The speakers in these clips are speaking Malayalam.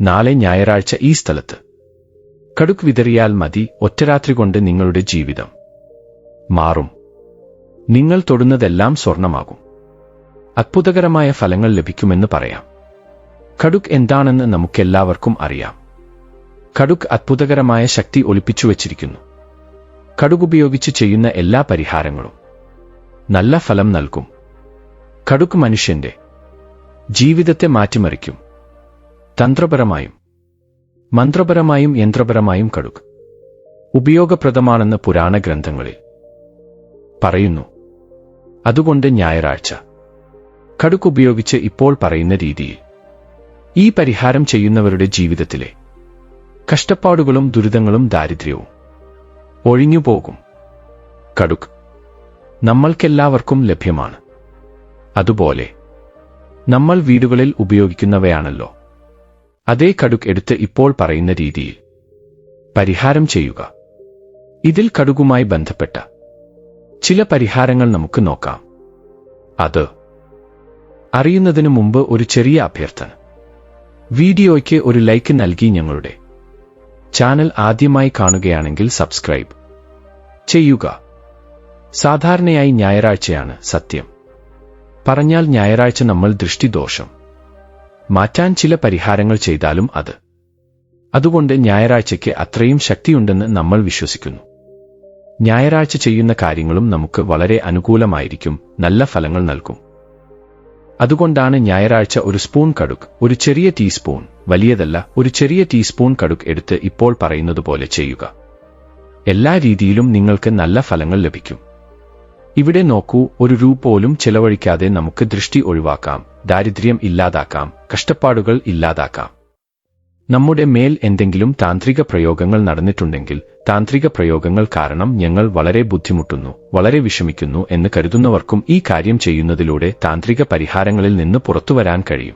നാളെ ഞായറാഴ്ച ഈ സ്ഥലത്ത്. കടുക്ക് വിതറിയാൽ മതി ഒറ്റരാത്രി കൊണ്ട് നിങ്ങളുടെ ജീവിതം. മാറും. നിങ്ങൾ തൊടുന്നതെല്ലാം സ്വർണമാകും. അത്ഭുതകരമായ ഫലങ്ങൾ ലഭിക്കുമെന്ന് പറയാം. കടുക് എന്താണെന്ന് നമുക്കെല്ലാവർക്കും അറിയാം. കടുക് അത്ഭുതകരമായ ശക്തി ഒളിപ്പിച്ചു വച്ചിരിക്കുന്നു. കടുക് ഉപയോഗിച്ച് ചെയ്യുന്ന എല്ലാ പരിഹാരങ്ങളും. നല്ല ഫലം നൽകും. കടുക്ക് മനുഷ്യന്റെ ജീവിതത്തെ മാറ്റിമറിക്കും. തന്ത്രപരമായും മന്ത്രപരമായും യന്ത്രപരമായും കടുക്. ഉപയോഗപ്രദമാണെന്ന് പുരാണ ഗ്രന്ഥങ്ങളിൽ പറയുന്നു. അതുകൊണ്ട് ഞായറാഴ്ച. കടുക്ക് ഉപയോഗിച്ച് ഇപ്പോൾ പറയുന്ന രീതിയിൽ ഈ പരിഹാരം ചെയ്യുന്നവരുടെ ജീവിതത്തിലെ കഷ്ടപ്പാടുകളും ദുരിതങ്ങളും ദാരിദ്ര്യവും ഒഴിഞ്ഞുപോകും. കടുക് നമ്മൾക്കെല്ലാവർക്കും ലഭ്യമാണ്. അതുപോലെ നമ്മൾ വീടുകളിൽ ഉപയോഗിക്കുന്നവയാണല്ലോ. അതേ കടുക് എടുത്ത് ഇപ്പോൾ പറയുന്ന രീതിയിൽ. പരിഹാരം ചെയ്യുക. ഇതിൽ കടുകുമായി ബന്ധപ്പെട്ട ചില പരിഹാരങ്ങൾ നമുക്ക് നോക്കാം. അത് അറിയുന്നതിന് മുമ്പ് ഒരു ചെറിയ അഭ്യർത്ഥന. വീഡിയോയ്ക്ക് ഒരു ലൈക്ക് നൽകി ഞങ്ങളുടെ ചാനൽ ആദ്യമായി കാണുകയാണെങ്കിൽ സബ്സ്ക്രൈബ് ചെയ്യുക. സാധാരണയായി ഞായറാഴ്ചയാണ് സത്യം. പറഞ്ഞാൽ ഞായറാഴ്ച നമ്മൾ ദൃഷ്ടിദോഷം. മാറ്റാൻ ചില പരിഹാരങ്ങൾ ചെയ്താലും അത്. അതുകൊണ്ട് ഞായറാഴ്ചയ്ക്ക് അത്രയും ശക്തിയുണ്ടെന്ന് നമ്മൾ വിശ്വസിക്കുന്നു. ഞായറാഴ്ച ചെയ്യുന്ന കാര്യങ്ങളും നമുക്ക് വളരെ അനുകൂലമായിരിക്കും നല്ല ഫലങ്ങൾ നൽകും. അതുകൊണ്ടാണ് ഞായറാഴ്ച ഒരു സ്പൂൺ കടുക് ഒരു ചെറിയ ടീസ്പൂൺ വലിയതല്ല ഒരു ചെറിയ ടീസ്പൂൺ കടുക് എടുത്ത് ഇപ്പോൾ പറയുന്നതുപോലെ ചെയ്യുക. എല്ലാ രീതിയിലും നിങ്ങൾക്ക് നല്ല ഫലങ്ങൾ ലഭിക്കും. ഇവിടെ നോക്കൂ ഒരു രൂപ പോലും ചെലവഴിക്കാതെ നമുക്ക് ദൃഷ്ടി ഒഴിവാക്കാം. ദാരിദ്ര്യം ഇല്ലാതാക്കാം കഷ്ടപ്പാടുകൾ ഇല്ലാതാക്കാം. നമ്മുടെ മേൽ എന്തെങ്കിലും താന്ത്രിക പ്രയോഗങ്ങൾ നടന്നിട്ടുണ്ടെങ്കിൽ താന്ത്രിക പ്രയോഗങ്ങൾ കാരണം ഞങ്ങൾ വളരെ ബുദ്ധിമുട്ടുന്നു വളരെ വിഷമിക്കുന്നു എന്ന് കരുതുന്നവർക്കും ഈ കാര്യം ചെയ്യുന്നതിലൂടെ താന്ത്രിക പരിഹാരങ്ങളിൽ നിന്ന് പുറത്തുവരാൻ കഴിയും.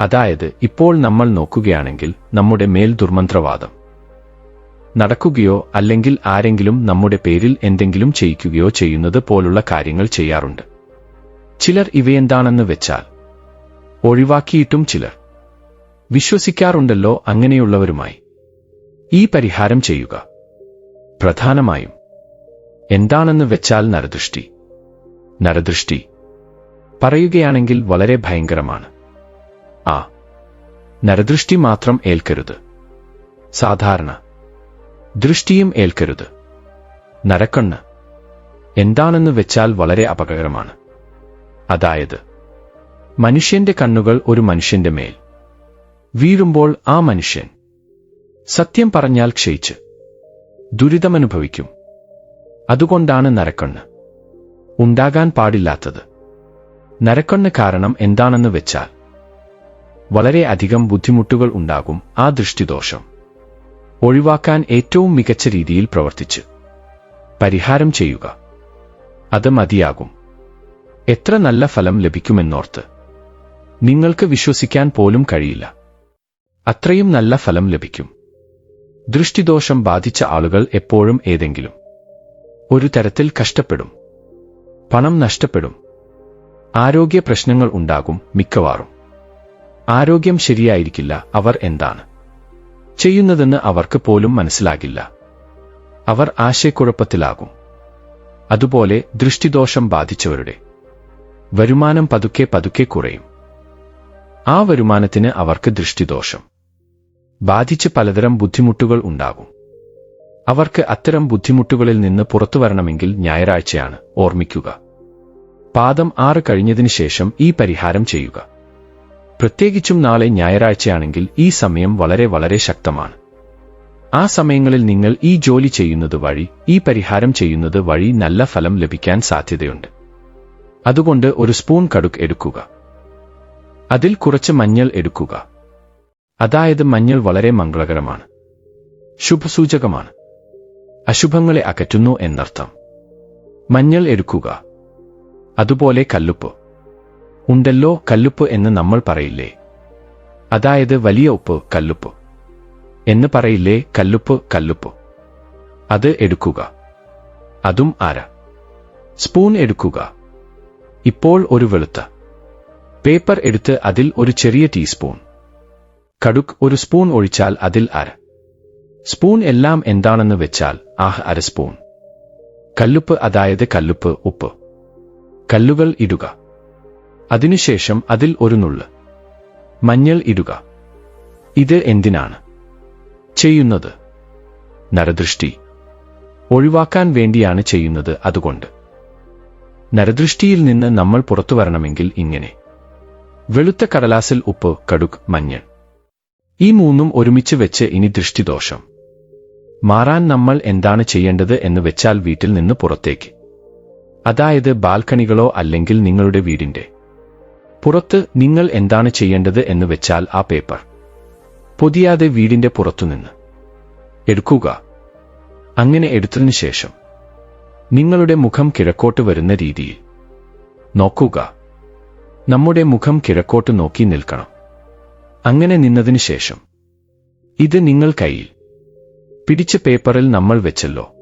അതായത് ഇപ്പോൾ നമ്മൾ നോക്കുകയാണെങ്കിൽ നമ്മുടെ മേൽ ദുർമന്ത്രവാദം. നടക്കുകയോ അല്ലെങ്കിൽ ആരെങ്കിലും നമ്മുടെ പേരിൽ എന്തെങ്കിലും ചെയ്യിക്കുകയോ ചെയ്യുന്നത് പോലുള്ള കാര്യങ്ങൾ ചെയ്യാറുണ്ട്. ചിലർ ഇവയെന്താണെന്ന് വെച്ചാൽ ഒഴിവാക്കിയിട്ടും ചിലർ വിശ്വസിക്കാറുണ്ടല്ലോ അങ്ങനെയുള്ളവരുമായി. ഈ പരിഹാരം ചെയ്യുക. പ്രധാനമായും എന്താണെന്ന് വെച്ചാൽ നരദൃഷ്ടി. നരദൃഷ്ടി പറയുകയാണെങ്കിൽ വളരെ ഭയങ്കരമാണ്. ആ നരദൃഷ്ടി മാത്രം ഏൽക്കരുത്. സാധാരണ ദൃഷ്ടിയും ഏൽക്കരുത്. നരക്കണ്ണ് എന്താണെന്ന് വെച്ചാൽ വളരെ അപകടകരമാണ് അതായത് മനുഷ്യന്റെ കണ്ണുകൾ ഒരു മനുഷ്യന്റെ മേൽ. വീഴുമ്പോൾ ആ മനുഷ്യൻ സത്യം പറഞ്ഞാൽ ക്ഷയിച്ച് ദുരിതമനുഭവിക്കും. അതുകൊണ്ടാണ് നരക്കണ്ണ് ഉണ്ടാകാൻ പാടില്ലാത്തത്. നരക്കണ്ണ് കാരണം എന്താണെന്ന് വെച്ചാൽ വളരെ അധികം ബുദ്ധിമുട്ടുകൾ ഉണ്ടാകും ആ ദൃഷ്ടിദോഷം. ഒഴിവാക്കാൻ ഏറ്റവും മികച്ച രീതിയിൽ പ്രവർത്തിച്ച് പരിഹാരം ചെയ്യുക. അത് മതിയാകും. എത്ര നല്ല ഫലം ലഭിക്കുമെന്നോർത്ത്. നിങ്ങൾക്ക് വിശ്വസിക്കാൻ പോലും കഴിയില്ല. അത്രയും നല്ല ഫലം ലഭിക്കും. ദൃഷ്ടിദോഷം ബാധിച്ച ആളുകൾ എപ്പോഴും ഏതെങ്കിലും. ഒരു തരത്തിൽ കഷ്ടപ്പെടും. പണം നഷ്ടപ്പെടും. ആരോഗ്യ പ്രശ്നങ്ങൾ ഉണ്ടാകും മിക്കവാറും. ആരോഗ്യം ശരിയായിരിക്കില്ല അവർ എന്താണ്? ചെയ്യുന്നതെന്ന് അവർക്ക് പോലും മനസ്സിലാകില്ല. അവർ ആശയക്കുഴപ്പത്തിലാകും. അതുപോലെ ദൃഷ്ടിദോഷം ബാധിച്ചവരുടെ വരുമാനം പതുക്കെ പതുക്കെ കുറയും. ആ വരുമാനത്തിന് അവർക്ക് ദൃഷ്ടിദോഷം. ബാധിച്ച് പലതരം ബുദ്ധിമുട്ടുകൾ ഉണ്ടാകും. അവർക്ക് അത്തരം ബുദ്ധിമുട്ടുകളിൽ നിന്ന് പുറത്തു വരണമെങ്കിൽ ഞായറാഴ്ചയാണ് ഓർമ്മിക്കുക. പാദം ആറ് കഴിഞ്ഞതിന് ശേഷം ഈ പരിഹാരം ചെയ്യുക. പ്രത്യേകിച്ചും നാളെ ഞായറാഴ്ചയാണെങ്കിൽ ഈ സമയം വളരെ വളരെ ശക്തമാണ്. ആ സമയങ്ങളിൽ നിങ്ങൾ ഈ ജോലി ചെയ്യുന്നത് വഴി ഈ പരിഹാരം ചെയ്യുന്നത് വഴി നല്ല ഫലം ലഭിക്കാൻ സാധ്യതയുണ്ട്. അതുകൊണ്ട് ഒരു സ്പൂൺ കടുക് എടുക്കുക. അതിൽ കുറച്ച് മഞ്ഞൾ എടുക്കുക. അതായത് മഞ്ഞൾ വളരെ മംഗളകരമാണ്. ശുഭസൂചകമാണ്. അശുഭങ്ങളെ അകറ്റുന്നു എന്നർത്ഥം. മഞ്ഞൾ എടുക്കുക. അതുപോലെ കല്ലുപ്പ്. ഉണ്ടല്ലോ കല്ലുപ്പ് എന്ന് നമ്മൾ പറയില്ലേ? അതായത് വലിയ ഉപ്പ് കല്ലുപ്പ്. എന്ന് പറയില്ലേ? കല്ലുപ്പ് കല്ലുപ്പ്. അത് എടുക്കുക. അതും അര. സ്പൂൺ എടുക്കുക. ഇപ്പോൾ ഒരു വെളുത്ത. പേപ്പർ എടുത്ത് അതിൽ ഒരു ചെറിയ ടീസ്പൂൺ. കടുക് ഒരു സ്പൂൺ ഒഴിച്ചാൽ അതിൽ അര. സ്പൂൺ എല്ലാം എന്താണെന്ന് വെച്ചാൽ ആഹ് അര സ്പൂൺ. കല്ലുപ്പ് അതായത് കല്ലുപ്പ് ഉപ്പ്. കല്ലുകൾ ഇടുക. അതിനുശേഷം അതിൽ ഒരു നുള്ള്. മഞ്ഞൾ ഇടുക. ഇത് എന്തിനാണ്? ചെയ്യുന്നത്. നരദൃഷ്ടി. ഒഴിവാക്കാൻ വേണ്ടിയാണ് ചെയ്യുന്നത് അതുകൊണ്ട്. നരദൃഷ്ടിയിൽ നിന്ന് നമ്മൾ പുറത്തു വരണമെങ്കിൽ ഇങ്ങനെ. വെളുത്ത കടലാസിൽ ഉപ്പ് കടുക് മഞ്ഞൾ. ഈ മൂന്നും ഒരുമിച്ച് വെച്ച് ഇനി ദൃഷ്ടിദോഷം. മാറാൻ നമ്മൾ എന്താണ് ചെയ്യേണ്ടത് എന്ന് വെച്ചാൽ വീട്ടിൽ നിന്ന് പുറത്തേക്ക്. അതായത് ബാൽക്കണികളോ അല്ലെങ്കിൽ നിങ്ങളുടെ വീടിന്റെ. പുറത്ത് നിങ്ങൾ എന്താണ് ചെയ്യേണ്ടത് എന്ന് വെച്ചാൽ ആ പേപ്പർ. പൊതിയാതെ വീടിന്റെ പുറത്തുനിന്ന്. എടുക്കുക. അങ്ങനെ എടുത്തതിനു ശേഷം. നിങ്ങളുടെ മുഖം കിഴക്കോട്ട് വരുന്ന രീതിയിൽ. നോക്കുക. നമ്മുടെ മുഖം കിഴക്കോട്ട് നോക്കി നിൽക്കണം. അങ്ങനെ നിന്നതിനു ശേഷം. ഇത് നിങ്ങൾ കയ്യിൽ. പിടിച്ച പേപ്പറിൽ നമ്മൾ വെച്ചല്ലോ.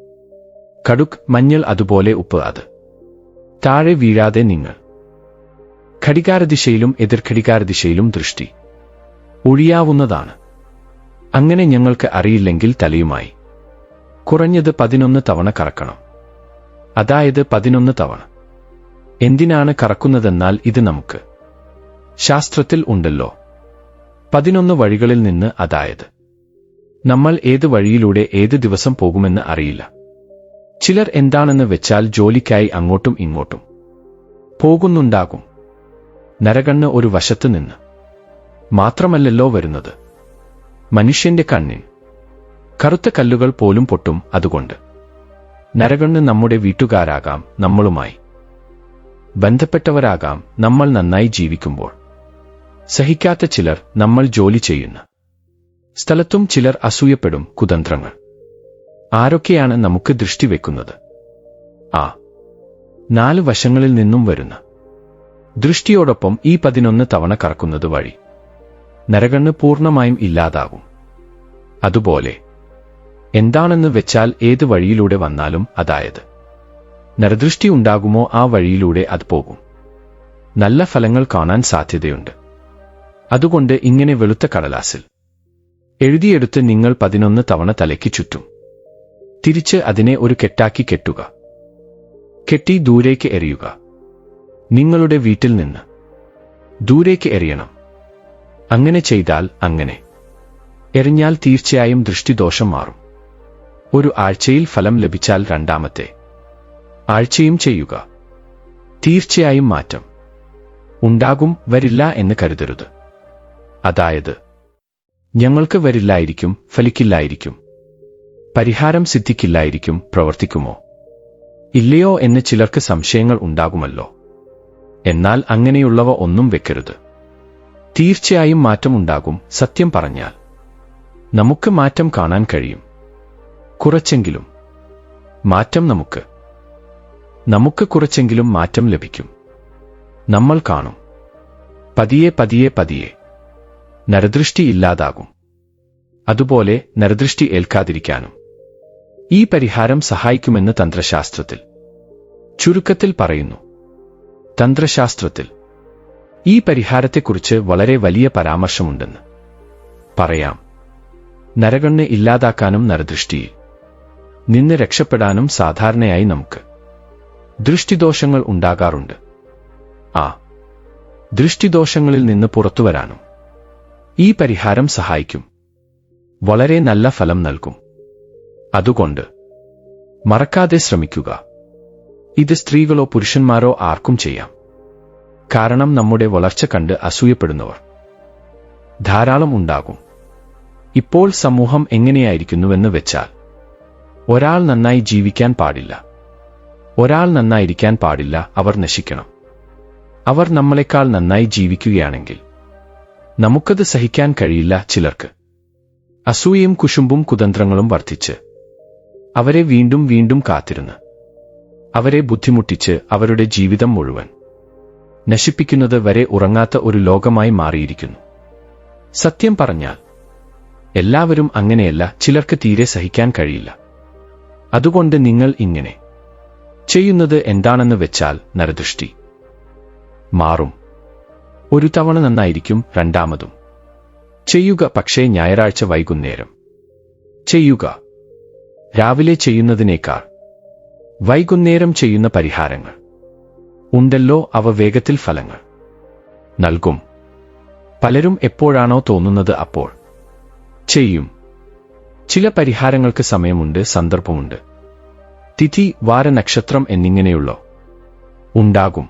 കടുക് മഞ്ഞൾ അതുപോലെ ഉപ്പ് അത്. താഴെ വീഴാതെ നിങ്ങൾ. ഘടികാരദിശയിലും എതിർഘടികാരദിശയിലും ദൃഷ്ടി. ഒഴിയാവുന്നതാണ്. അങ്ങനെ ഞങ്ങൾക്ക് അറിയില്ലെങ്കിൽ തലയുമായി. കുറഞ്ഞത് പതിനൊന്ന് തവണ കറക്കണം. അതായത് പതിനൊന്ന് തവണ. എന്തിനാണ് കറക്കുന്നതെന്നാൽ ഇത് നമുക്ക് ശാസ്ത്രത്തിൽ ഉണ്ടല്ലോ. പതിനൊന്ന് വഴികളിൽ നിന്ന് അതായത് നമ്മൾ ഏത് വഴിയിലൂടെ ഏത് ദിവസം പോകുമെന്ന് അറിയില്ല. ചിലർ എന്താണെന്ന് വെച്ചാൽ ജോലിക്കായി അങ്ങോട്ടും ഇങ്ങോട്ടും പോകുന്നുണ്ടാകും. നരകണ്ണ് ഒരു വശത്ത് നിന്ന് മാത്രമല്ലല്ലോ വരുന്നത്. മനുഷ്യന്റെ കണ്ണിൽ കറുത്ത കല്ലുകൾ പോലും പൊട്ടും അതുകൊണ്ട്. നരകണ്ണ് നമ്മുടെ വീട്ടുകാരാകാം നമ്മളുമായി. ബന്ധപ്പെട്ടവരാകാം നമ്മൾ നന്നായി ജീവിക്കുമ്പോൾ. സഹിക്കാത്ത ചിലർ നമ്മൾ ജോലി ചെയ്യുന്ന. സ്ഥലത്തും ചിലർ അസൂയപ്പെടും കുതന്ത്രങ്ങൾ. ആരൊക്കെയാണ് നമുക്ക് ദൃഷ്ടി വെക്കുന്നത്? ആ. നാല് വശങ്ങളിൽ നിന്നും വരുന്ന. ദൃഷ്ടിയോടൊപ്പം ഈ പതിനൊന്ന് തവണ കറക്കുന്നത് വഴി. നരകണ്ണ് പൂർണമായും ഇല്ലാതാകും. അതുപോലെ എന്താണെന്ന് വെച്ചാൽ ഏത് വഴിയിലൂടെ വന്നാലും അതായത് നരദൃഷ്ടി ഉണ്ടാകുമോ ആ വഴിയിലൂടെ അത് പോകും. നല്ല ഫലങ്ങൾ കാണാൻ സാധ്യതയുണ്ട്. അതുകൊണ്ട് ഇങ്ങനെ വെളുത്ത കടലാസിൽ എഴുതിയെടുത്ത് നിങ്ങൾ പതിനൊന്ന് തവണ തലയ്ക്ക് ചുറ്റും തിരിച്ച് അതിനെ ഒരു കെട്ടാക്കി കെട്ടുക. കെട്ടി ദൂരേക്ക് എറിയുക. നിങ്ങളുടെ വീട്ടിൽ നിന്ന് ദൂരേക്ക് എറിയണം. അങ്ങനെ ചെയ്താൽ അങ്ങനെ. എറിഞ്ഞാൽ തീർച്ചയായും ദൃഷ്ടിദോഷം മാറും. ഒരു ആഴ്ചയിൽ ഫലം ലഭിച്ചാൽ രണ്ടാമത്തെ. ആഴ്ചയും ചെയ്യുക. തീർച്ചയായും മാറ്റം. ഉണ്ടാകും വരില്ല എന്ന് കരുതരുത്. അതായത് ഞങ്ങൾക്ക് വരില്ലായിരിക്കും ഫലിക്കില്ലായിരിക്കും. പരിഹാരം സിദ്ധിക്കില്ലായിരിക്കും പ്രവർത്തിക്കുമോ? ഇല്ലയോ എന്ന് ചിലർക്ക് സംശയങ്ങൾ ഉണ്ടാകുമല്ലോ. എന്നാൽ അങ്ങനെയുള്ളവ ഒന്നും വെക്കരുത്. തീർച്ചയായും മാറ്റമുണ്ടാകും സത്യം പറഞ്ഞാൽ. നമുക്ക് മാറ്റം കാണാൻ കഴിയും. കുറച്ചെങ്കിലും മാറ്റം നമുക്ക്. നമുക്ക് കുറച്ചെങ്കിലും മാറ്റം ലഭിക്കും. നമ്മൾ കാണും. പതിയെ പതിയെ പതിയെ നരദൃഷ്ടി ഇല്ലാതാകും. അതുപോലെ നരദൃഷ്ടി ഏൽക്കാതിരിക്കാനും. ഈ പരിഹാരം സഹായിക്കുമെന്ന് തന്ത്രശാസ്ത്രത്തിൽ. ചുരുക്കത്തിൽ പറയുന്നു. തന്ത്രശാസ്ത്രത്തിൽ ഈ പരിഹാരത്തെക്കുറിച്ച് വളരെ വലിയ പരാമർശമുണ്ടെന്ന്. പറയാം. നരകണ്ണ് ഇല്ലാതാക്കാനും നരദൃഷ്ടിയിൽ. നിന്ന് രക്ഷപ്പെടാനും സാധാരണയായി നമുക്ക്. ദൃഷ്ടിദോഷങ്ങൾ ഉണ്ടാകാറുണ്ട്. ആ ദൃഷ്ടിദോഷങ്ങളിൽ നിന്ന് പുറത്തുവരാനും ഈ പരിഹാരം സഹായിക്കും. വളരെ നല്ല ഫലം നൽകും. അതുകൊണ്ട് മറക്കാതെ ശ്രമിക്കുക. ഇത് സ്ത്രീകളോ പുരുഷന്മാരോ ആർക്കും ചെയ്യാം. കാരണം നമ്മുടെ വളർച്ച കണ്ട് അസൂയപ്പെടുന്നവർ. ധാരാളം ഉണ്ടാകും. ഇപ്പോൾ സമൂഹം എങ്ങനെയായിരിക്കുന്നുവെന്ന് വെച്ചാൽ ഒരാൾ നന്നായി ജീവിക്കാൻ പാടില്ല. ഒരാൾ നന്നായിരിക്കാൻ പാടില്ല അവർ നശിക്കണം. അവർ നമ്മളെക്കാൾ നന്നായി ജീവിക്കുകയാണെങ്കിൽ നമുക്കത് സഹിക്കാൻ കഴിയില്ല ചിലർക്ക്. അസൂയയും കുശുമ്പും കുതന്ത്രങ്ങളും വർദ്ധിച്ച് അവരെ വീണ്ടും വീണ്ടും കാത്തിരുന്ന് അവരെ ബുദ്ധിമുട്ടിച്ച് അവരുടെ ജീവിതം മുഴുവൻ നശിപ്പിക്കുന്നത് വരെ ഉറങ്ങാത്ത ഒരു ലോകമായി മാറിയിരിക്കുന്നു. സത്യം പറഞ്ഞാൽ എല്ലാവരും അങ്ങനെയല്ല ചിലർക്ക് തീരെ സഹിക്കാൻ കഴിയില്ല. അതുകൊണ്ട് നിങ്ങൾ ഇങ്ങനെ. ചെയ്യുന്നത് എന്താണെന്ന് വെച്ചാൽ നരദൃഷ്ടി. മാറും. ഒരു തവണ നന്നായിരിക്കും രണ്ടാമതും. ചെയ്യുക പക്ഷേ ഞായറാഴ്ച വൈകുന്നേരം. ചെയ്യുക. രാവിലെ ചെയ്യുന്നതിനേക്കാൾ. വൈകുന്നേരം ചെയ്യുന്ന പരിഹാരങ്ങൾ. ഉണ്ടല്ലോ അവ വേഗത്തിൽ ഫലങ്ങൾ. നൽകും. പലരും എപ്പോഴാണോ തോന്നുന്നത് അപ്പോൾ. ചെയ്യും. ചില പരിഹാരങ്ങൾക്ക് സമയമുണ്ട് സന്ദർഭമുണ്ട്. തിഥി വാരനക്ഷത്രം എന്നിങ്ങനെയുള്ള? ഉണ്ടാകും.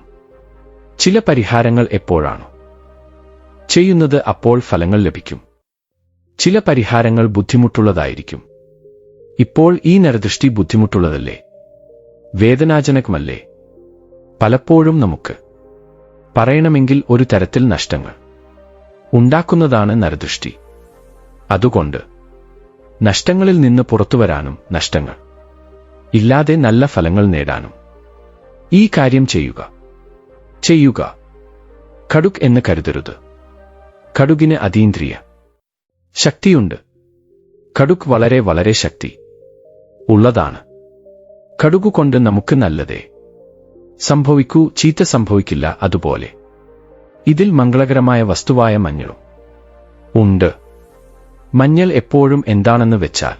ചില പരിഹാരങ്ങൾ എപ്പോഴാണോ? ചെയ്യുന്നത് അപ്പോൾ ഫലങ്ങൾ ലഭിക്കും. ചില പരിഹാരങ്ങൾ ബുദ്ധിമുട്ടുള്ളതായിരിക്കും. ഇപ്പോൾ ഈ നരദൃഷ്ടി ബുദ്ധിമുട്ടുള്ളതല്ലേ? വേദനാജനകമല്ലേ? പലപ്പോഴും നമുക്ക്. പറയണമെങ്കിൽ ഒരു തരത്തിൽ നഷ്ടങ്ങൾ. ഉണ്ടാക്കുന്നതാണ് നരദൃഷ്ടി. അതുകൊണ്ട് നഷ്ടങ്ങളിൽ നിന്ന് പുറത്തുവരാനും നഷ്ടങ്ങൾ. ഇല്ലാതെ നല്ല ഫലങ്ങൾ നേടാനും. ഈ കാര്യം ചെയ്യുക. ചെയ്യുക. കടുക് എന്ന് കരുതരുത്. കടുകിന് അതീന്ദ്രിയ. ശക്തിയുണ്ട്. കടുക് വളരെ വളരെ ശക്തി. ഉള്ളതാണ്. കടുകു കൊണ്ട് നമുക്ക് നല്ലതേ. സംഭവിക്കൂ ചീത്ത സംഭവിക്കില്ല അതുപോലെ. ഇതിൽ മംഗളകരമായ വസ്തുവായ മഞ്ഞളും. ഉണ്ട്. മഞ്ഞൾ എപ്പോഴും എന്താണെന്ന് വെച്ചാൽ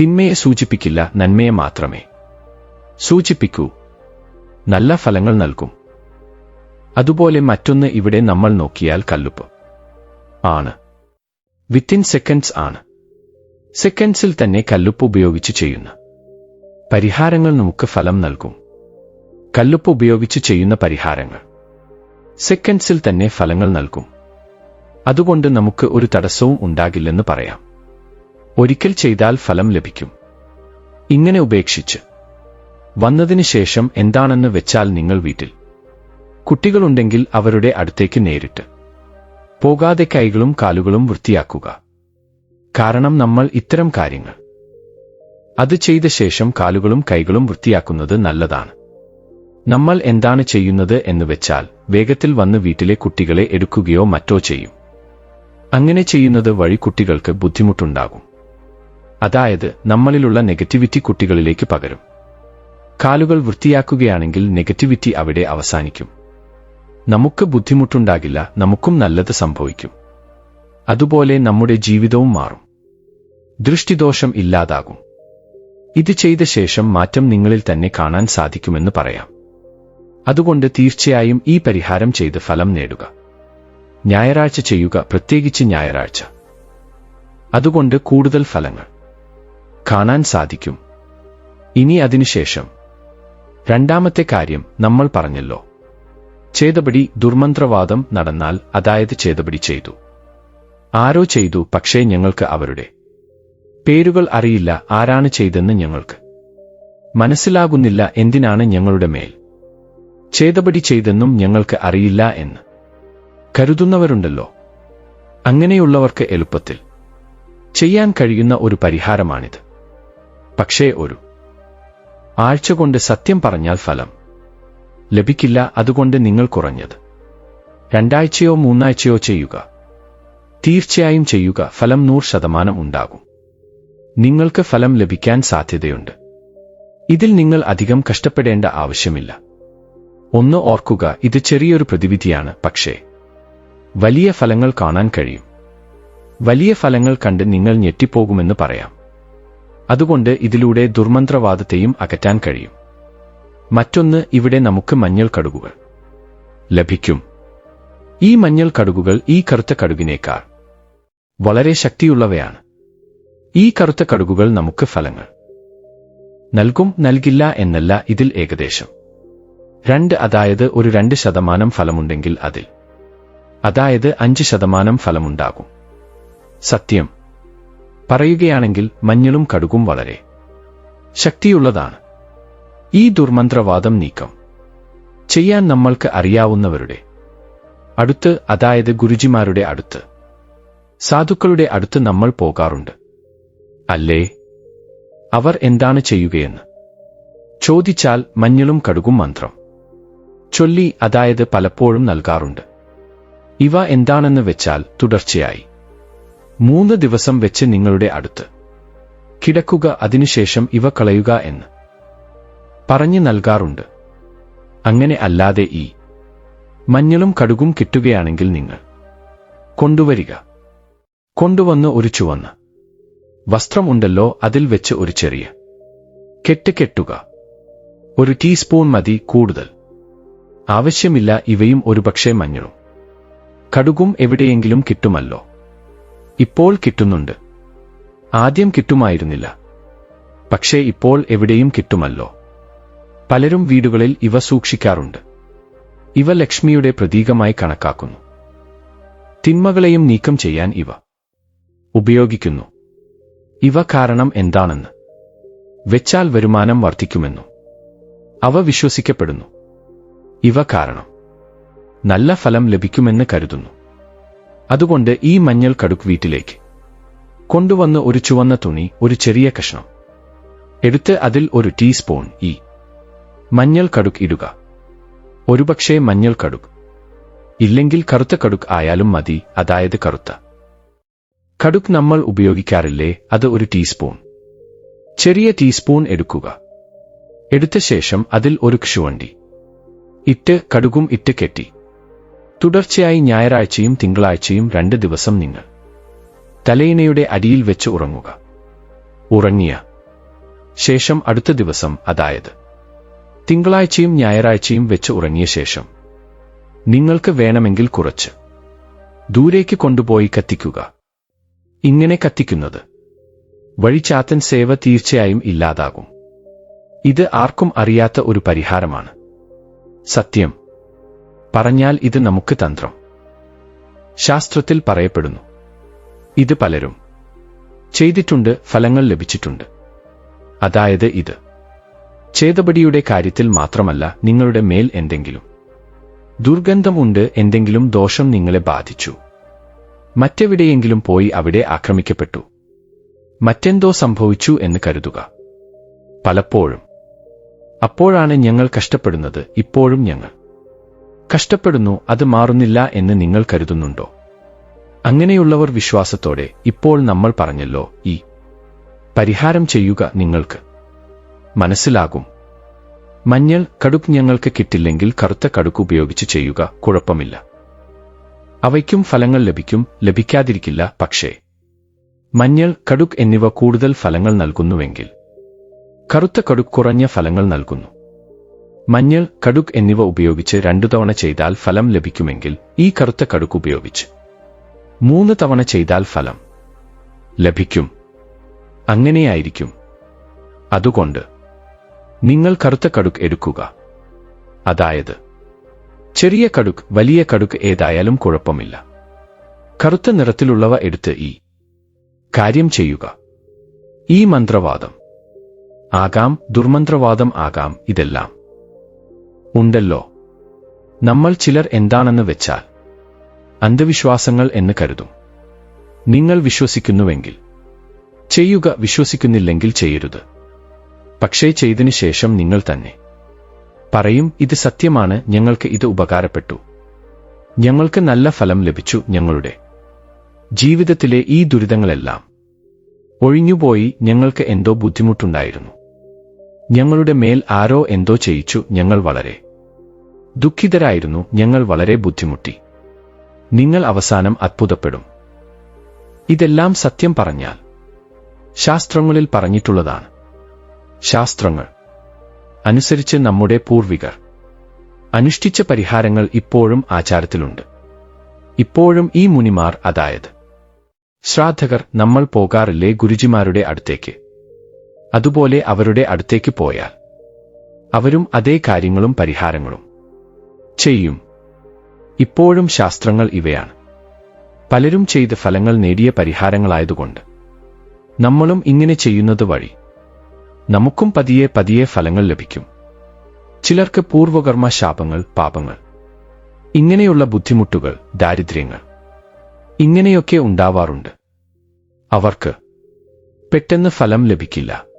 തിന്മയെ സൂചിപ്പിക്കില്ല നന്മയെ മാത്രമേ. സൂചിപ്പിക്കൂ നല്ല ഫലങ്ങൾ നൽകും. അതുപോലെ മറ്റൊന്ന് ഇവിടെ നമ്മൾ നോക്കിയാൽ കല്ലുപ്പ് ആണ്. വിത്തിൻ സെക്കൻഡ്സ് ആണ്. സെക്കൻഡ്സിൽ തന്നെ കല്ലുപ്പ് ഉപയോഗിച്ച് ചെയ്യുന്ന പരിഹാരങ്ങൾ നമുക്ക് ഫലം നൽകും. കല്ലുപ്പ് ഉപയോഗിച്ച് ചെയ്യുന്ന പരിഹാരങ്ങൾ. സെക്കൻഡ്സിൽ തന്നെ ഫലങ്ങൾ നൽകും. അതുകൊണ്ട് നമുക്ക് ഒരു തടസ്സവും ഉണ്ടാകില്ലെന്ന് പറയാം. ഒരിക്കൽ ചെയ്താൽ ഫലം ലഭിക്കും. ഇങ്ങനെ ഉപേക്ഷിച്ച്. വന്നതിന് ശേഷം എന്താണെന്ന് വെച്ചാൽ നിങ്ങൾ വീട്ടിൽ. കുട്ടികളുണ്ടെങ്കിൽ അവരുടെ അടുത്തേക്ക് നേരിട്ട്. പോകാതെ കൈകളും കാലുകളും വൃത്തിയാക്കുക. കാരണം നമ്മൾ ഇത്തരം കാര്യങ്ങൾ. അത് ചെയ്ത ശേഷം കാലുകളും കൈകളും വൃത്തിയാക്കുന്നത് നല്ലതാണ്. നമ്മൾ എന്താണ് ചെയ്യുന്നത് എന്ന് വെച്ചാൽ വേഗത്തിൽ വന്ന് വീട്ടിലെ കുട്ടികളെ എടുക്കുകയോ മറ്റോ ചെയ്യും. അങ്ങനെ ചെയ്യുന്നത് വഴി കുട്ടികൾക്ക് ബുദ്ധിമുട്ടുണ്ടാകും. അതായത് നമ്മളിലുള്ള നെഗറ്റിവിറ്റി കുട്ടികളിലേക്ക് പകരും. കാലുകൾ വൃത്തിയാക്കുകയാണെങ്കിൽ നെഗറ്റിവിറ്റി അവിടെ അവസാനിക്കും. നമുക്ക് ബുദ്ധിമുട്ടുണ്ടാകില്ല നമുക്കും നല്ലത് സംഭവിക്കും. അതുപോലെ നമ്മുടെ ജീവിതവും മാറും. ദൃഷ്ടിദോഷം ഇല്ലാതാകും. ഇത് ചെയ്ത ശേഷം മാറ്റം നിങ്ങളിൽ തന്നെ കാണാൻ സാധിക്കുമെന്ന് പറയാം. അതുകൊണ്ട് തീർച്ചയായും ഈ പരിഹാരം ചെയ്ത് ഫലം നേടുക. ഞായറാഴ്ച ചെയ്യുക പ്രത്യേകിച്ച് ഞായറാഴ്ച. അതുകൊണ്ട് കൂടുതൽ ഫലങ്ങൾ. കാണാൻ സാധിക്കും. ഇനി അതിനുശേഷം രണ്ടാമത്തെ കാര്യം നമ്മൾ പറഞ്ഞല്ലോ. ചേതപടി ദുർമന്ത്രവാദം നടന്നാൽ അതായത് ചേതപടി ചെയ്തു. ആരോ ചെയ്തു പക്ഷേ ഞങ്ങൾക്ക് അവരുടെ പേരുകൾ അറിയില്ല ആരാണ് ചെയ്തെന്ന് ഞങ്ങൾക്ക് മനസ്സിലാകുന്നില്ല എന്തിനാണ് ഞങ്ങളുടെ മേൽ ചേതപടി ചെയ്തെന്നും ഞങ്ങൾക്ക് അറിയില്ല എന്ന്. കരുതുന്നവരുണ്ടല്ലോ. അങ്ങനെയുള്ളവർക്ക് എളുപ്പത്തിൽ ചെയ്യാൻ കഴിയുന്ന ഒരു പരിഹാരമാണിത്. പക്ഷേ ഒരു ആഴ്ച കൊണ്ട് സത്യം പറഞ്ഞാൽ ഫലം ലഭിക്കില്ല അതുകൊണ്ട് നിങ്ങൾ കുറഞ്ഞത്. രണ്ടാഴ്ചയോ മൂന്നാഴ്ചയോ ചെയ്യുക. തീർച്ചയായും ചെയ്യുക. ഫലം നൂറ് ശതമാനം ഉണ്ടാകും. നിങ്ങൾക്ക് ഫലം ലഭിക്കാൻ സാധ്യതയുണ്ട്. ഇതിൽ നിങ്ങൾ അധികം കഷ്ടപ്പെടേണ്ട ആവശ്യമില്ല. ഒന്ന് ഓർക്കുക ഇത് ചെറിയൊരു പ്രതിവിധിയാണ്. പക്ഷേ വലിയ ഫലങ്ങൾ കാണാൻ കഴിയും. വലിയ ഫലങ്ങൾ കണ്ട് നിങ്ങൾ ഞെട്ടിപ്പോകുമെന്ന് പറയാം. അതുകൊണ്ട് ഇതിലൂടെ ദുർമന്ത്രവാദത്തെയും അകറ്റാൻ കഴിയും. മറ്റൊന്ന് ഇവിടെ നമുക്ക് മഞ്ഞൾ കടുകുകൾ ലഭിക്കും. ഈ മഞ്ഞൾ കടുകുകൾ ഈ കറുത്ത കടുകിനേക്കാൾ വളരെ ശക്തിയുള്ളവയാണ്. ഈ കറുത്ത കടുകുകൾ നമുക്ക് ഫലങ്ങൾ നൽകും നൽകില്ല എന്നല്ല ഇതിൽ ഏകദേശം. രണ്ട് അതായത് ഒരു രണ്ട് ശതമാനം ഫലമുണ്ടെങ്കിൽ അതിൽ അതായത് അഞ്ച് ശതമാനം ഫലമുണ്ടാകും. സത്യം. പറയുകയാണെങ്കിൽ മഞ്ഞളും കടുകും വളരെ ശക്തിയുള്ളതാണ്. ഈ ദുർമന്ത്രവാദം നീക്കം. ചെയ്യാൻ നമ്മൾക്ക് അറിയാവുന്നവരുടെ അടുത്ത് അതായത് ഗുരുജിമാരുടെ അടുത്ത് സാധുക്കളുടെ അടുത്ത് നമ്മൾ പോകാറുണ്ട്. അല്ലേ? അവർ എന്താണ് ചെയ്യുകയെന്ന്. ചോദിച്ചാൽ മഞ്ഞളും കടുകും മന്ത്രം. ചൊല്ലി അതായത് പലപ്പോഴും നൽകാറുണ്ട്. ഇവ എന്താണെന്ന് വെച്ചാൽ തുടർച്ചയായി. മൂന്ന് ദിവസം വെച്ച് നിങ്ങളുടെ അടുത്ത്. കിടക്കുക അതിനുശേഷം ഇവ കളയുക എന്ന്. പറഞ്ഞു നൽകാറുണ്ട്. അങ്ങനെ അല്ലാതെ ഈ മഞ്ഞളും കടുകും കിട്ടുകയാണെങ്കിൽ നിങ്ങൾ കൊണ്ടുവരിക. കൊണ്ടുവന്ന് ഒരു ചുവന്ന്. വസ്ത്രമുണ്ടല്ലോ അതിൽ വെച്ച് ഒരു ചെറിയ കെട്ട് കെട്ടുക. ഒരു ടീസ്പൂൺ മതി കൂടുതൽ. ആവശ്യമില്ല ഇവയും ഒരുപക്ഷെ മഞ്ഞളും. കടുകും എവിടെയെങ്കിലും കിട്ടുമല്ലോ. ഇപ്പോൾ കിട്ടുന്നുണ്ട്. ആദ്യം കിട്ടുമായിരുന്നില്ല. പക്ഷേ ഇപ്പോൾ എവിടെയും കിട്ടുമല്ലോ. പലരും വീടുകളിൽ ഇവ സൂക്ഷിക്കാറുണ്ട്. ഇവ ലക്ഷ്മിയുടെ പ്രതീകമായി കണക്കാക്കുന്നു. തിന്മകളെയും നീക്കം ചെയ്യാൻ ഇവ ഉപയോഗിക്കുന്നു. ഇവ കാരണം എന്താണെന്ന്. വെച്ചാൽ വരുമാനം വർദ്ധിക്കുമെന്നും. അവ വിശ്വസിക്കപ്പെടുന്നു. ഇവ കാരണം. നല്ല ഫലം ലഭിക്കുമെന്ന് കരുതുന്നു. അതുകൊണ്ട് ഈ മഞ്ഞൾ കടുക് വീട്ടിലേക്ക്. കൊണ്ടുവന്ന് ഒരു ചുവന്ന തുണി ഒരു ചെറിയ കഷ്ണം. എടുത്ത് അതിൽ ഒരു ടീസ്പൂൺ ഈ. മഞ്ഞൾ കടുക് ഇടുക. ഒരുപക്ഷേ മഞ്ഞൾ കടുക്. ഇല്ലെങ്കിൽ കറുത്ത കടുക് ആയാലും മതി അതായത് കറുത്ത. കടുക് നമ്മൾ ഉപയോഗിക്കാറില്ലേ അത് ഒരു ടീസ്പൂൺ. ചെറിയ ടീസ്പൂൺ എടുക്കുക. എടുത്ത ശേഷം അതിൽ ഒരു ക്ഷുവണ്ടി ഇട്ട് കടുകും ഇട്ട് കെട്ടി. തുടർച്ചയായി ഞായറാഴ്ചയും തിങ്കളാഴ്ചയും രണ്ട് ദിവസം നിങ്ങൾ തലയിണയുടെ അടിയിൽ വെച്ച് ഉറങ്ങുക. ഉറങ്ങിയ ശേഷം അടുത്ത ദിവസം അതായത് തിങ്കളാഴ്ചയും ഞായറാഴ്ചയും വെച്ച് ഉറങ്ങിയ ശേഷം നിങ്ങൾക്ക് വേണമെങ്കിൽ കുറച്ച് ദൂരേക്ക് കൊണ്ടുപോയി കത്തിക്കുക. ഇങ്ങനെ കത്തിക്കുന്നത് വഴി ചാത്തൻ സേവ തീർച്ചയായും ഇല്ലാതാകും. ഇത് ആർക്കും അറിയാത്ത ഒരു പരിഹാരമാണ്. സത്യം പറഞ്ഞാൽ ഇത് നമുക്ക് തന്ത്രം. ശാസ്ത്രത്തിൽ പറയപ്പെടുന്നു. ഇത് പലരും ചെയ്തിട്ടുണ്ട് ഫലങ്ങൾ ലഭിച്ചിട്ടുണ്ട്. അതായത് ഇത്. ചേതപടിയുടെ കാര്യത്തിൽ മാത്രമല്ല നിങ്ങളുടെ മേൽ എന്തെങ്കിലും. ദുർഗന്ധമുണ്ട് എന്തെങ്കിലും ദോഷം നിങ്ങളെ ബാധിച്ചു. മറ്റെവിടെയെങ്കിലും പോയി അവിടെ ആക്രമിക്കപ്പെട്ടു. മറ്റെന്തോ സംഭവിച്ചു എന്ന് കരുതുക. പലപ്പോഴും. അപ്പോഴാണ് ഞങ്ങൾ കഷ്ടപ്പെടുന്നത് ഇപ്പോഴും ഞങ്ങൾ. കഷ്ടപ്പെടുന്നു അത് മാറുന്നില്ല എന്ന് നിങ്ങൾ കരുതുന്നുണ്ടോ? അങ്ങനെയുള്ളവർ വിശ്വാസത്തോടെ ഇപ്പോൾ നമ്മൾ പറഞ്ഞല്ലോ ഈ പരിഹാരം ചെയ്യുക നിങ്ങൾക്ക് മനസ്സിലാകും. മഞ്ഞൾ കടുക്ക് ഞങ്ങൾക്ക് കിട്ടില്ലെങ്കിൽ കറുത്ത കടുക്ക് ഉപയോഗിച്ച് ചെയ്യുക കുഴപ്പമില്ല. അവയ്ക്കും ഫലങ്ങൾ ലഭിക്കും ലഭിക്കാതിരിക്കില്ല പക്ഷേ മഞ്ഞൾ കടുക്ക് എന്നിവ കൂടുതൽ ഫലങ്ങൾ നൽകുന്നുവെങ്കിൽ കറുത്ത കടുക്ക് കുറഞ്ഞ ഫലങ്ങൾ നൽകുന്നു. മഞ്ഞൾ കടുക് എന്നിവ ഉപയോഗിച്ച് രണ്ടു തവണ ചെയ്താൽ ഫലം ലഭിക്കുമെങ്കിൽ ഈ കറുത്ത കടുക് ഉപയോഗിച്ച്. മൂന്ന് തവണ ചെയ്താൽ ഫലം ലഭിക്കും. അങ്ങനെയായിരിക്കും. അതുകൊണ്ട് നിങ്ങൾ കറുത്ത കടുക് എടുക്കുക. അതായത് ചെറിയ കടുക് വലിയ കടുക് ഏതായാലും കുഴപ്പമില്ല. കറുത്ത നിറത്തിലുള്ളവ എടുത്ത് ഈ കാര്യം ചെയ്യുക. ഈ മന്ത്രവാദം ആകാം ദുർമന്ത്രവാദം ആകാം ഇതെല്ലാം. ഉണ്ടല്ലോ. നമ്മൾ ചിലർ എന്താണെന്ന് വെച്ചാൽ അന്ധവിശ്വാസങ്ങൾ എന്ന് കരുതും. നിങ്ങൾ വിശ്വസിക്കുന്നുവെങ്കിൽ. ചെയ്യുക വിശ്വസിക്കുന്നില്ലെങ്കിൽ ചെയ്യരുത്. പക്ഷേ ചെയ്തിനു ശേഷം നിങ്ങൾ തന്നെ. പറയും ഇത് സത്യമാണ് ഞങ്ങൾക്ക് ഇത് ഉപകാരപ്പെട്ടു. ഞങ്ങൾക്ക് നല്ല ഫലം ലഭിച്ചു ഞങ്ങളുടെ ജീവിതത്തിലെ ഈ ദുരിതങ്ങളെല്ലാം. ഒഴിഞ്ഞുപോയി ഞങ്ങൾക്ക് എന്തോ ബുദ്ധിമുട്ടുണ്ടായിരുന്നു. ഞങ്ങളുടെ മേൽ ആരോ എന്തോ ചെയ്യിച്ചു ഞങ്ങൾ വളരെ ദുഃഖിതരായിരുന്നു ഞങ്ങൾ വളരെ ബുദ്ധിമുട്ടി. നിങ്ങൾ അവസാനം അത്ഭുതപ്പെടും. ഇതെല്ലാം സത്യം പറഞ്ഞാൽ ശാസ്ത്രങ്ങളിൽ പറഞ്ഞിട്ടുള്ളതാണ്. ശാസ്ത്രങ്ങൾ അനുസരിച്ച് നമ്മുടെ പൂർവികർ അനുഷ്ഠിച്ച പരിഹാരങ്ങൾ ഇപ്പോഴും ആചാരത്തിലുണ്ട്. ഇപ്പോഴും ഈ മുനിമാർ അതായത് ശ്രാദ്ധകർ നമ്മൾ പോകാറില്ലേ ഗുരുജിമാരുടെ അടുത്തേക്ക്? അതുപോലെ അവരുടെ അടുത്തേക്ക് പോയാൽ അവരും അതേ കാര്യങ്ങളും പരിഹാരങ്ങളും ചെയ്യും. ഇപ്പോഴും ശാസ്ത്രങ്ങൾ ഇവയാണ്. പലരും ചെയ്ത ഫലങ്ങൾ നേടിയ പരിഹാരങ്ങളായതുകൊണ്ട് നമ്മളും ഇങ്ങനെ ചെയ്യുന്നത് വഴി നമുക്കും പതിയെ പതിയെ ഫലങ്ങൾ ലഭിക്കും. ചിലർക്ക് പൂർവകർമ്മ ശാപങ്ങൾ പാപങ്ങൾ ഇങ്ങനെയുള്ള ബുദ്ധിമുട്ടുകൾ ദാരിദ്ര്യങ്ങൾ ഇങ്ങനെയൊക്കെ ഉണ്ടാവാറുണ്ട്. അവർക്ക് പെട്ടെന്ന് ഫലം ലഭിക്കില്ല.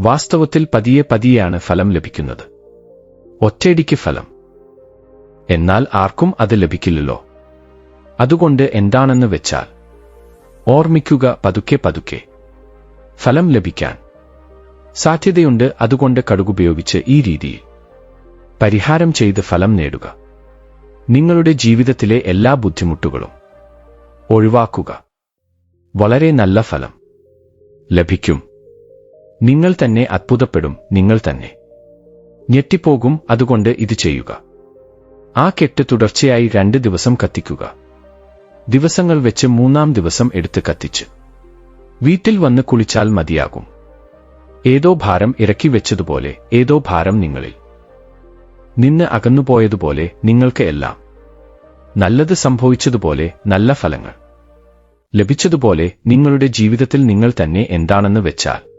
വാസ്തവത്തിൽ പതിയെ പതിയെയാണ് ഫലം ലഭിക്കുന്നത്. ഒറ്റയടിക്ക് ഫലം. എന്നാൽ ആർക്കും അത് ലഭിക്കില്ലല്ലോ. അതുകൊണ്ട് എന്താണെന്ന് വെച്ചാൽ ഓർമ്മിക്കുക പതുക്കെ പതുക്കെ. ഫലം ലഭിക്കാൻ. സാധ്യതയുണ്ട് അതുകൊണ്ട് കടുകുപയോഗിച്ച് ഈ രീതിയിൽ. പരിഹാരം ചെയ്ത് ഫലം നേടുക. നിങ്ങളുടെ ജീവിതത്തിലെ എല്ലാ ബുദ്ധിമുട്ടുകളും ഒഴിവാക്കുക. വളരെ നല്ല ഫലം ലഭിക്കും. നിങ്ങൾ തന്നെ അത്ഭുതപ്പെടും നിങ്ങൾ തന്നെ. ഞെട്ടിപ്പോകും അതുകൊണ്ട് ഇത് ചെയ്യുക. ആ കെട്ട് തുടർച്ചയായി രണ്ട് ദിവസം കത്തിക്കുക. ദിവസങ്ങൾ വെച്ച് മൂന്നാം ദിവസം എടുത്ത് കത്തിച്ച്. വീട്ടിൽ വന്ന് കുളിച്ചാൽ മതിയാകും. ഏതോ ഭാരം ഇറക്കി വെച്ചതുപോലെ ഏതോ ഭാരം നിങ്ങളിൽ. നിന്ന് അകന്നുപോയതുപോലെ നിങ്ങൾക്ക് എല്ലാം. നല്ലത് സംഭവിച്ചതുപോലെ നല്ല ഫലങ്ങൾ. ലഭിച്ചതുപോലെ നിങ്ങളുടെ ജീവിതത്തിൽ നിങ്ങൾ തന്നെ എന്താണെന്ന് വെച്ചാൽ.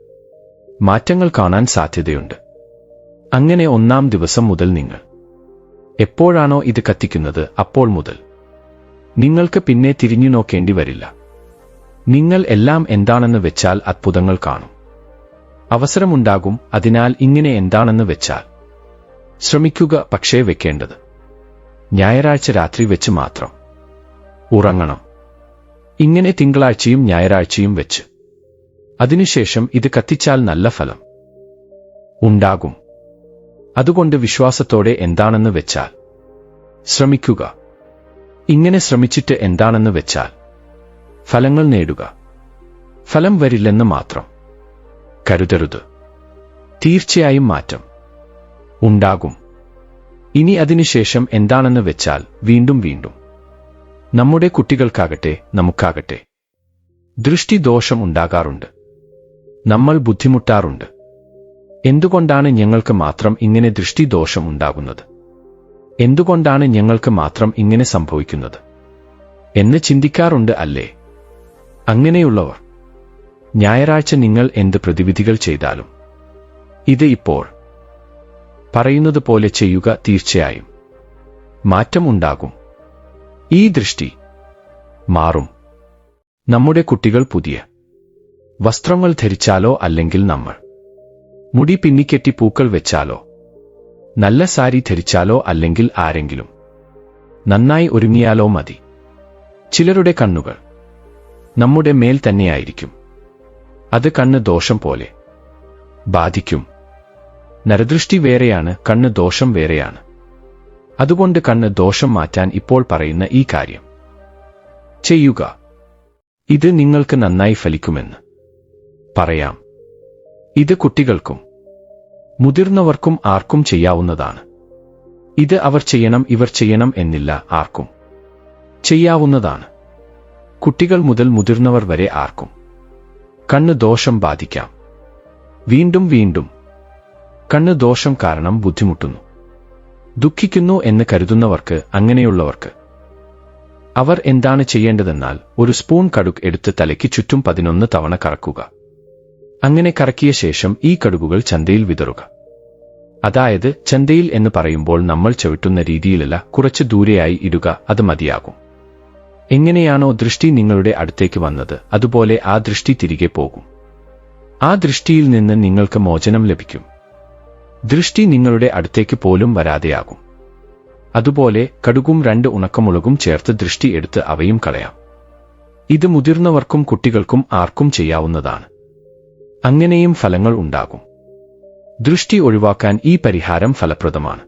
മാറ്റങ്ങൾ കാണാൻ സാധ്യതയുണ്ട്. അങ്ങനെ ഒന്നാം ദിവസം മുതൽ നിങ്ങൾ. എപ്പോഴാണോ ഇത് കത്തിക്കുന്നത് അപ്പോൾ മുതൽ. നിങ്ങൾക്ക് പിന്നെ തിരിഞ്ഞു നോക്കേണ്ടി വരില്ല. നിങ്ങൾ എല്ലാം എന്താണെന്ന് വെച്ചാൽ അത്ഭുതങ്ങൾ കാണും. അവസരമുണ്ടാകും അതിനാൽ ഇങ്ങനെ എന്താണെന്ന് വെച്ചാൽ. ശ്രമിക്കുക പക്ഷേ വെക്കേണ്ടത്. ഞായറാഴ്ച രാത്രി വെച്ച് മാത്രം. ഉറങ്ങണം. ഇങ്ങനെ തിങ്കളാഴ്ചയും ഞായറാഴ്ചയും വെച്ച്. അതിനുശേഷം ഇത് കത്തിച്ചാൽ നല്ല ഫലം ഉണ്ടാകും. അതുകൊണ്ട് വിശ്വാസത്തോടെ എന്താണെന്ന് വെച്ചാൽ ശ്രമിക്കുക. ഇങ്ങനെ ശ്രമിച്ചിട്ട് എന്താണെന്ന് വെച്ചാൽ ഫലങ്ങൾ നേടുക. ഫലം വരില്ലെന്ന് മാത്രം കരുതരുത്. തീർച്ചയായും മാറ്റം ഉണ്ടാകും. ഇനി അതിനുശേഷം എന്താണെന്ന് വെച്ചാൽ വീണ്ടും വീണ്ടും നമ്മുടെ കുട്ടികൾക്കാകട്ടെ നമുക്കാകട്ടെ ദൃഷ്ടിദോഷം ഉണ്ടാകാറുണ്ട്. നമ്മൾ ബുദ്ധിമുട്ടാറുണ്ട്. എന്തുകൊണ്ടാണ് ഞങ്ങൾക്ക് മാത്രം ഇങ്ങനെ ദൃഷ്ടിദോഷം ഉണ്ടാകുന്നത്? എന്തുകൊണ്ടാണ് ഞങ്ങൾക്ക് മാത്രം ഇങ്ങനെ സംഭവിക്കുന്നത്? എന്ന് ചിന്തിക്കാറുണ്ട് അല്ലേ? അങ്ങനെയുള്ളവർ. ഞായറാഴ്ച നിങ്ങൾ എന്ത് പ്രതിവിധികൾ ചെയ്താലും. ഇത് ഇപ്പോൾ. പറയുന്നത് പോലെ ചെയ്യുക തീർച്ചയായും. മാറ്റം ഉണ്ടാകും. ഈ ദൃഷ്ടി. മാറും. നമ്മുടെ കുട്ടികൾ പുതിയ. വസ്ത്രങ്ങൾ ധരിച്ചാലോ അല്ലെങ്കിൽ നമ്മൾ? മുടി പിന്നിക്കെട്ടി പൂക്കൾ വെച്ചാലോ? നല്ല സാരി ധരിച്ചാലോ അല്ലെങ്കിൽ ആരെങ്കിലും? നന്നായി ഒരുങ്ങിയാലോ മതി. ചിലരുടെ കണ്ണുകൾ നമ്മുടെ മേൽ തന്നെയായിരിക്കും. അത് കണ്ണ് ദോഷം പോലെ ബാധിക്കും. നരദൃഷ്ടി വേറെയാണ് കണ്ണ് ദോഷം വേറെയാണ്. അതുകൊണ്ട് കണ്ണ് ദോഷം മാറ്റാൻ ഇപ്പോൾ പറയുന്ന ഈ കാര്യം. ചെയ്യുക. ഇത് നിങ്ങൾക്ക് നന്നായി ഫലിക്കുമെന്ന്. പറയാം. ഇത് കുട്ടികൾക്കും മുതിർന്നവർക്കും ആർക്കും ചെയ്യാവുന്നതാണ്. ഇത് അവർ ചെയ്യണം ഇവർ ചെയ്യണം എന്നില്ല ആർക്കും ചെയ്യാവുന്നതാണ്. കുട്ടികൾ മുതൽ മുതിർന്നവർ വരെ ആർക്കും കണ്ണ് ദോഷം ബാധിക്കാം. വീണ്ടും വീണ്ടും കണ്ണ് ദോഷം കാരണം ബുദ്ധിമുട്ടുന്നു. ദുഃഖിക്കുന്നു എന്ന് കരുതുന്നവർക്ക് അങ്ങനെയുള്ളവർക്ക് അവർ എന്താണ് ചെയ്യേണ്ടതെന്നാൽ ഒരു സ്പൂൺ കടുക് എടുത്ത് തലയ്ക്ക് ചുറ്റും പതിനൊന്ന് തവണ കറക്കുക. അങ്ങനെ കറക്കിയ ശേഷം ഈ കടുകുകൾ ചന്തയിൽ വിതറുക. അതായത് ചന്തയിൽ എന്ന് പറയുമ്പോൾ നമ്മൾ ചവിട്ടുന്ന രീതിയിലല്ല കുറച്ച് ദൂരെയായി ഇടുക അത് മതിയാകും. എങ്ങനെയാണോ ദൃഷ്ടി നിങ്ങളുടെ അടുത്തേക്ക് വന്നത് അതുപോലെ ആ ദൃഷ്ടി തിരികെ പോകും. ആ ദൃഷ്ടിയിൽ നിന്ന് നിങ്ങൾക്ക് മോചനം ലഭിക്കും. ദൃഷ്ടി നിങ്ങളുടെ അടുത്തേക്ക് പോലും വരാതെയാകും. അതുപോലെ കടുകും രണ്ട് ഉണക്കമുളകും ചേർത്ത് ദൃഷ്ടി എടുത്ത് അവയും കളയാം. ഇത് മുതിർന്നവർക്കും കുട്ടികൾക്കും ആർക്കും ചെയ്യാവുന്നതാണ്. അങ്ങനെയും ഫലങ്ങൾ ഉണ്ടാകും. ദൃഷ്ടി ഒഴിവാക്കാൻ ഈ പരിഹാരം ഫലപ്രദമാണ്.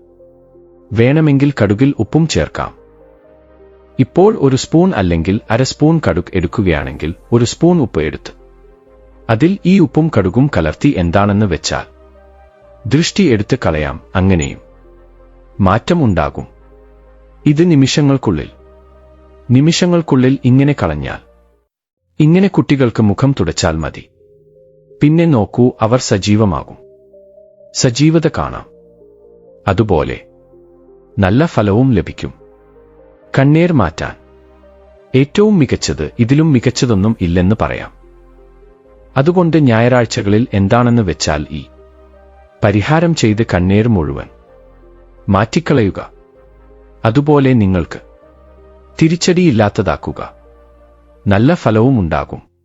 വേണമെങ്കിൽ കടുകിൽ ഉപ്പും ചേർക്കാം. ഇപ്പോൾ ഒരു സ്പൂൺ അല്ലെങ്കിൽ അര സ്പൂൺ കടുക് എടുക്കുകയാണെങ്കിൽ ഒരു സ്പൂൺ ഉപ്പ് എടുത്ത്. അതിൽ ഈ ഉപ്പും കടുകും കലർത്തി എന്താണെന്ന് വെച്ചാൽ ദൃഷ്ടി എടുത്ത് കളയാം അങ്ങനെയും. മാറ്റം ഉണ്ടാകും ഇത് നിമിഷങ്ങൾക്കുള്ളിൽ. നിമിഷങ്ങൾക്കുള്ളിൽ ഇങ്ങനെ കളഞ്ഞാൽ ഇങ്ങനെ കുട്ടികൾക്ക് മുഖം തുടച്ചാൽ മതി. പിന്നെ നോക്കൂ അവർ സജീവമാകും. സജീവത കാണാം. അതുപോലെ നല്ല ഫലവും ലഭിക്കും. കണ്ണീർ മാറ്റാൻ. ഏറ്റവും മികച്ചത് ഇതിലും മികച്ചതൊന്നും ഇല്ലെന്ന് പറയാം. അതുകൊണ്ട് ഞായറാഴ്ചകളിൽ എന്താണെന്ന് വെച്ചാൽ ഈ പരിഹാരം ചെയ്ത് കണ്ണീർ മുഴുവൻ മാറ്റിക്കളയുക. അതുപോലെ നിങ്ങൾക്ക് തിരിച്ചടിയില്ലാത്തതാക്കുക. നല്ല ഫലവും ഉണ്ടാകും.